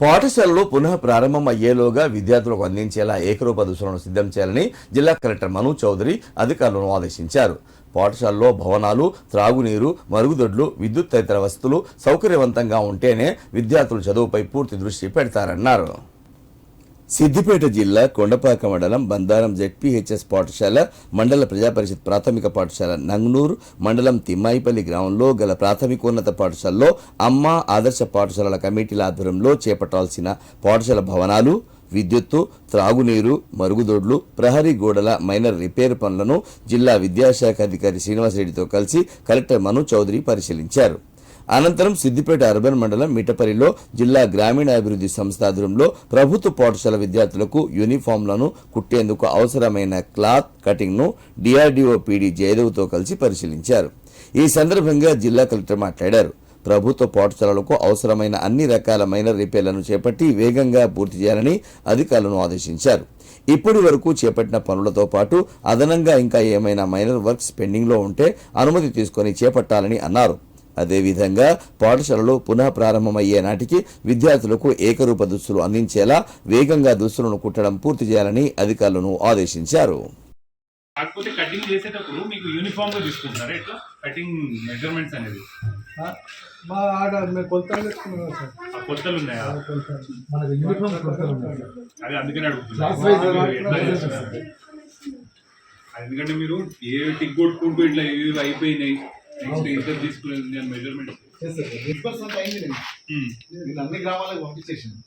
పాఠశాలలు పునః ప్రారంభం అయ్యేలోగా విద్యార్థులకు అందించేలా ఏకరూప దుస్తులను సిద్ధం చేయాలని జిల్లా కలెక్టర్ మను చౌదరి అధికారులను ఆదేశించారు. పాఠశాలలో భవనాలు త్రాగునీరు మరుగుదొడ్లు విద్యుత్ తదితర వసతులు సౌకర్యవంతంగా ఉంటేనే విద్యార్థులు చదువుపై పూర్తి దృష్టి పెడతారన్నారు. సిద్దిపేట జిల్లా కొండపాక మండలం బందారం జెడ్పీహెచ్ఎస్ పాఠశాల మండల ప్రజాపరిషత్ ప్రాథమిక పాఠశాల నంగ్నూరు మండలం తిమ్మాయిపల్లి గ్రామంలో గల ప్రాథమికోన్నత పాఠశాలలో అమ్మ ఆదర్శ పాఠశాలల కమిటీల ఆధ్వర్యంలో చేపట్టాల్సిన పాఠశాల భవనాలు విద్యుత్తు త్రాగునీరు మరుగుదొడ్లు ప్రహరీ గోడల మైనర్ రిపేర్ పనులను జిల్లా విద్యాశాఖ అధికారి శ్రీనివాసరెడ్డితో కలిసి కలెక్టర్ మను చౌదరి పరిశీలించారు. అనంతరం సిద్దిపేట అర్బన్ మండలం మిటపరిలో జిల్లా గ్రామీణాభివృద్ధి సంస్థ ఆధ్వర్యంలో ప్రభుత్వ పాఠశాల విద్యార్థులకు యూనిఫామ్లను కుట్టేందుకు అవసరమైన క్లాత్ కటింగ్ను డిఆర్డీఓ పీడీ జయదేవ్తో కలిసి పరిశీలించారు. ఈ సందర్భంగా జిల్లా కలెక్టర్ మాట్లాడారు. ప్రభుత్వ పాఠశాలలకు అవసరమైన అన్ని రకాల మైనర్ రిపేర్లను చేపట్టి వేగంగా పూర్తి చేయాలని అధికారులను ఆదేశించారు. ఇప్పటి వరకు చేపట్టిన పనులతో పాటు అదనంగా ఇంకా ఏమైనా మైనర్ వర్క్స్ పెండింగ్లో ఉంటే అనుమతి తీసుకొని చేపట్టాలని అన్నారు. అదేవిధంగా పాఠశాలలు పునః ప్రారంభమయ్యే నాటికి విద్యార్థులకు ఏకరూప దుస్తులు అందించేలా వేగంగా దుస్తులను కుట్టడం పూర్తి చేయాలని అధికారులను ఆదేశించారు. కాకపోతే కటింగ్ చేసేటప్పుడు మీకు యూనిఫామ్గా తీసుకుంటారా ఎట్లా? కటింగ్ మెజర్మెంట్స్ అనేది. ఆ, మా ఆడ మేము కొలతలు తెచ్చుకున్నాం కదా సార్. ఆ కొలతలు ఉన్నాయా? మనకి యూనిఫామ్ కొలతలు ఉన్నాయి. అదే అందుకనే అడుగుతున్నా. Class wise మీరు ఎట్లా class wise చేస్తున్నారు? ఎందుకంటే మీరు ఏ టిక్ కొట్టుకుంటూ ఇట్లా ఇవి అయిపోయినాయి. ఇంటర్ తీసుకునేది నేను మెజర్మెంట్ అయింది నేను నేను అన్ని గ్రామాలకు పంపించేసాను